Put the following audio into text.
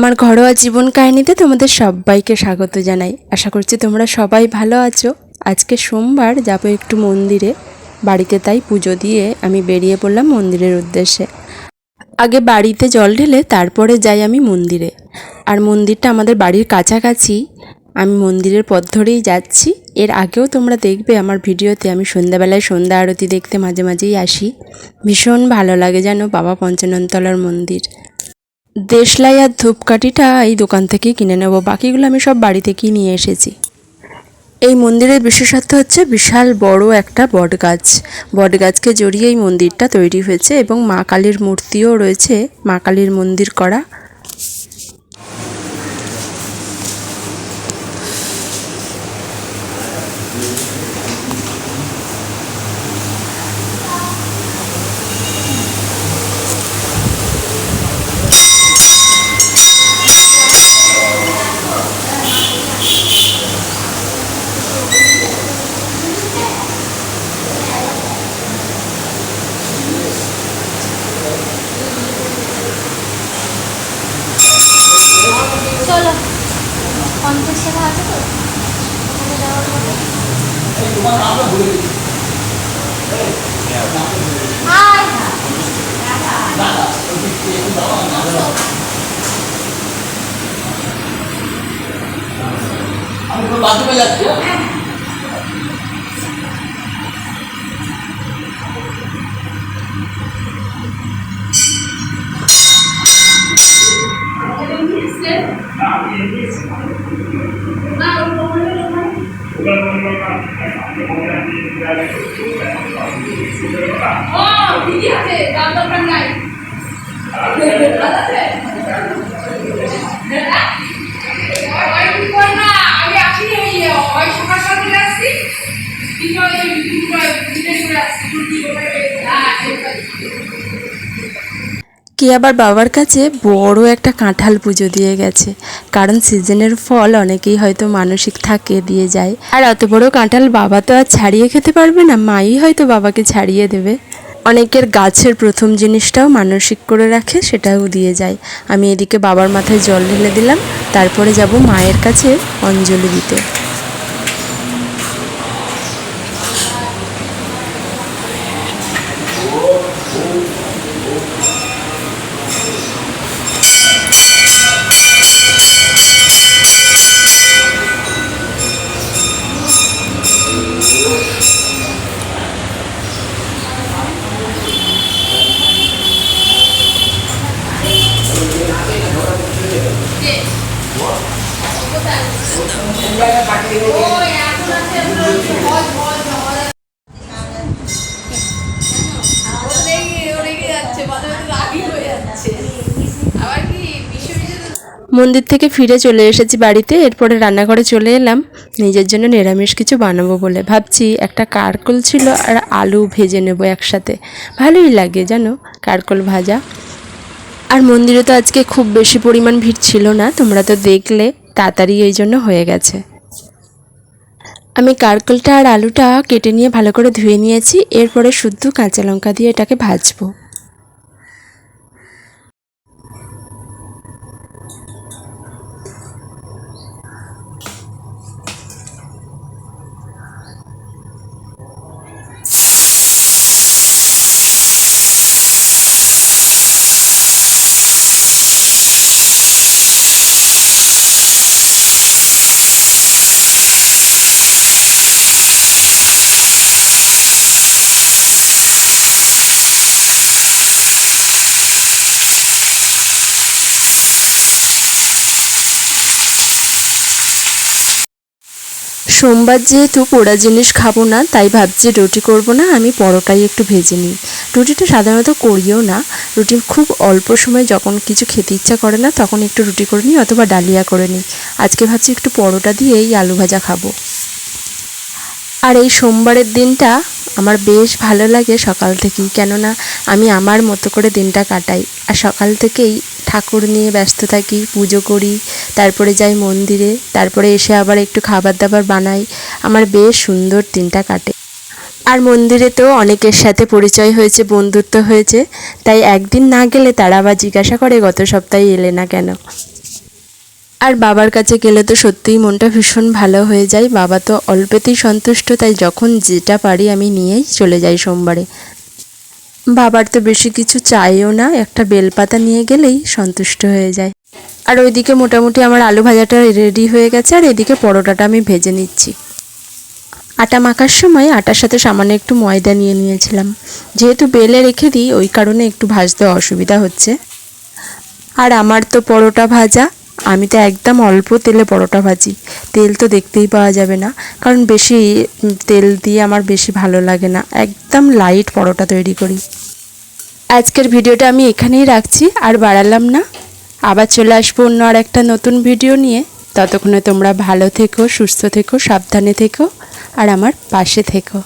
আমার ঘরোয়া জীবন কাহিনীতে তোমাদের সবাইকে স্বাগত জানাই। আশা করছি তোমরা সবাই ভালো আছো। আজকে সোমবার যাব একটু মন্দিরে। বাড়িতে তাই পুজো দিয়ে আমি বেরিয়ে পড়লাম মন্দিরের উদ্দেশ্যে। আগে বাড়িতে জল ঢেলে তারপরে যাই আমি মন্দিরে। আর মন্দিরটা আমাদের বাড়ির কাছাকাছি। আমি মন্দিরের পথ ধরেই যাচ্ছি। এর আগেও তোমরা দেখবে আমার ভিডিওতে আমি সন্ধ্যাবেলায় সন্ধ্যা আরতি দেখতে মাঝে মাঝেই আসি। ভীষণ ভালো লাগে যেন বাবা পঞ্চাননতলার মন্দির। দেশলাই আর ধূপকাঠিটা এই দোকান থেকে কিনে নেব। বাকিগুলো আমি সব বাড়ি থেকেই নিয়ে এসেছি। এই মন্দিরের বিশেষত্ব হচ্ছে বিশাল বড় একটা বট গাছ বট গাছকে জড়িয়ে এই মন্দিরটা তৈরি হয়েছে এবং মা কালীর মূর্তিও রয়েছে। মা কালীর মন্দির করা চলো পঞ্চাশ টাকা আছে তো? ওখানে যাওয়ার পরে আয় বাথরুমে যাচ্ছি ও দিদি আছে তার দরকার নাই ওই আমি আসি এই ওই সকাল আসছি কে আবার বাবার কাছে বড় একটা কাঁঠাল পুজো দিয়ে গেছে। কারণ সিজনের ফল অনেকেই হয়তো মানসিক থাকে দিয়ে যায়। আর অত বড় কাঁঠাল বাবা তো আর ছাড়িয়ে খেতে পারবে না, মাই হয়তো বাবাকে ছাড়িয়ে দেবে। অনেকের গাছের প্রথম জিনিসটাও মানসিক করে রাখে, সেটাও দিয়ে যায়। আমি এদিকে বাবার মাথায় জল ঢেলে দিলাম, তারপরে যাব মায়ের কাছে অঞ্জলি দিতে ওই এখন আছে হল হল হল লেগে লেগে যাচ্ছে মাঝে মাঝে রাগি হয়ে যাচ্ছে আবার কি বিশ্ব মন্দির থেকে ফিরে চলে এসেছি বাড়িতে। এরপরে রান্নাঘরে চলে এলাম। নিজের জন্য নিরামিষ কিছু বানাবো বলে ভাবছি। একটা কারকল ছিল আর আলু ভেজে নেব একসাথে। ভালোই লাগে, জানো? কারকল ভাজা। আর মন্দিরে তো আজকে খুব বেশি পরিমাণ ভিড় ছিল না। তোমরা তো দেখলে, তাড়াতাড়ি এই জন্য হয়ে গেছে। আমি কারকলটা আর আলুটা কেটে নিয়ে ভালো করে ধুয়ে নিয়েছি। এরপরে শুদ্ধ কাঁচা লঙ্কা দিয়ে এটাকে ভাজবো। সোমবার যেহেতু পোড়া জিনিস খাব না, তাই ভাবছি রুটি করব না, আমি পরোটাই একটু ভেজে নিই। রুটিটা সাধারণত করিও না। রুটি খুব অল্প সময় যখন কিছু খেতে ইচ্ছা করে না, তখন একটু রুটি করে নিই অথবা ডালিয়া করে নিই। আজকে ভাবছি একটু পরোটা দিয়ে এই আলু ভাজা খাব। আর এই সোমবারের দিনটা আমার বেশ ভালো লাগে সকাল থেকেই, কেননা আমি আমার মতো করে দিনটা কাটাই। আর সকাল থেকেই ঠাকুর নিয়ে ব্যস্ত থাকি, পুজো করি তারপরে যাই মন্দিরে, তারপরে এসে আবার একটু খাবার দাবার বানাই। আমার বেশ সুন্দর দিনটা কাটে। আর মন্দিরে তো অনেকের সাথে পরিচয় হয়েছে, বন্ধুত্ব হয়েছে, তাই একদিন না গেলে তারা আবার জিজ্ঞাসা করে, গত সপ্তাহে এলে না কেন? আর বাবার কাছে গেলে তো সত্যিই মনটা ভীষণ ভালো হয়ে যায়। বাবা তো অল্পেতেই সন্তুষ্ট, তাই যখন যেটা পারি আমি নিয়েই চলে যাই সোমবারে। বাবার তো বেশি কিছু চাইও না, একটা বেলপাতা নিয়ে গেলেই সন্তুষ্ট হয়ে যায়। আর ওইদিকে মোটামুটি আমার আলু ভাজাটা রেডি হয়ে গেছে, আর এদিকে পরোটাটা আমি ভেজে নিচ্ছি। আটা মাখার সময় আটার সাথে সামান্য একটু ময়দা নিয়ে নিয়েছিলাম। যেহেতু বেলে রেখে দিই, ওই কারণে একটু ভাজতে অসুবিধা হচ্ছে। আর আমার তো পরোটা ভাজা, আমি তো একদম অল্প তেলে পরোটা ভাজি। তেল তো দেখতেই পাওয়া যাবে না, কারণ বেশি তেল দিয়ে আমার বেশি ভালো লাগে না। একদম লাইট পরোটা তৈরি করি। আজকের ভিডিওটা আমি এখানেই রাখছি, আর বাড়ালাম না। আবার চলে আসব অন্য আর একটা নতুন ভিডিও নিয়ে। ততক্ষণে তোমরা ভালো থেকো, সুস্থ থেকো, সাবধানে থেকো, আর আমার পাশে থেকো।